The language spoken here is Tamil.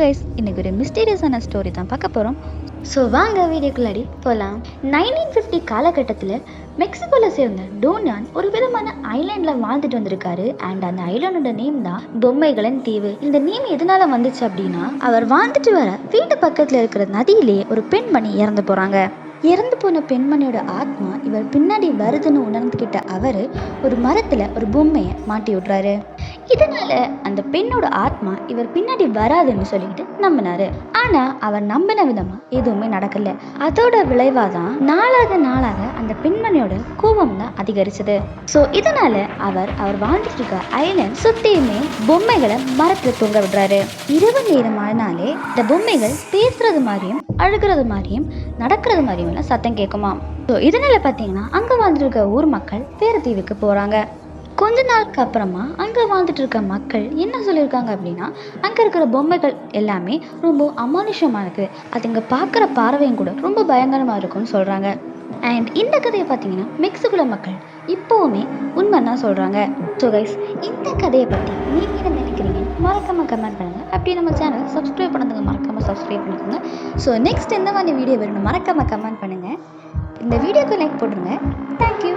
கைஸ் இன்னைக்கு ஒரு மிஸ்டீரியஸான ஸ்டோரி தான் பார்க்க போகிறோம் ஸோ வாங்க வீடியோக்குள்ளாடி போகலாம் நைன்டீன் ஃபிஃப்டி காலகட்டத்தில் மெக்சிகோவில் சேர்ந்த டோனான் ஒரு விதமான ஐலாண்டில் வாழ்ந்துட்டு வந்திருக்காரு. அண்ட் அந்த ஐலாண்டோட நேம் தான் பொம்மைகளின் தீவு. இந்த நேம் எதனால வந்துச்சு அப்படின்னா அவர் வாழ்ந்துட்டு வர வீட்டு பக்கத்தில் இருக்கிற நதியிலேயே ஒரு பெண்மணி இறந்து போகிறாங்க இறந்து போன பெண்மணியோட ஆத்மா இவர் பின்னாடி வருதுன்னு உணர்ந்துக்கிட்ட அவர் ஒரு மரத்தில் ஒரு பொம்மையை மாட்டி விட்றாரு. இதனால அந்த பெண்ணோட ஆத்மா இவர் பின்னாடி வராதுன்னு சொல்லிக்கிட்டு நம்பினாரு. ஆனா அவர் நம்பின விதமா எதுவுமே நடக்கல. அதோட விளைவாக தான் நாளாக நாளாக அந்த பெண்மணியோட கோபம் தான் அதிகரிச்சது. ஸோ இதனால அவர் அவர் வாழ்ந்துட்டு இருக்க ஐலண்ட் சுத்தியுமே பொம்மைகளை மரத்துல தூங்க விடுறாரு. இரவு நேரம் ஆனாலே இந்த பொம்மைகள் பேசுறது மாதிரியும் அழுகிறது மாதிரியும் நடக்கிறது மாதிரியும் எல்லாம் சத்தம் கேட்குமா ஸோ இதனால பார்த்தீங்கன்னா அங்கே வாழ்ந்துருக்க ஊர் மக்கள் வேறு தீவுக்கு போகிறாங்க கொஞ்ச நாளுக்கு அப்புறமா அங்கே வாழ்ந்துட்டு இருக்க மக்கள் என்ன சொல்லியிருக்காங்க அப்படின்னா அங்கே இருக்கிற பொம்மைகள் எல்லாமே ரொம்ப அமானுஷமாக இருக்குது அது இங்கே பார்க்குற பார்வையும் கூட ரொம்ப பயங்கரமாக இருக்கும்னு சொல்கிறாங்க அண்ட் இந்த கதையை பார்த்தீங்கன்னா மெக்சிகுல மக்கள் இப்போவுமே உண்மை தான் சொல்கிறாங்க ஸோ கைஸ் இந்த கதையை பற்றி நீங்கள் என்ன நினைக்கிறீங்க? மறக்காம கமெண்ட் பண்ணுங்கள் அப்படியே நம்ம சேனல் சப்ஸ்கிரைப் பண்ணதுங்க மறக்காமல் சப்ஸ்கிரைப் பண்ணிக்கோங்க. ஸோ நெக்ஸ்ட் எந்த மாதிரி வீடியோ வேணும்னு மறக்காம கமெண்ட் பண்ணுங்கள் இந்த வீடியோக்கு லைக் போட்டுருங்க. தேங்க்யூ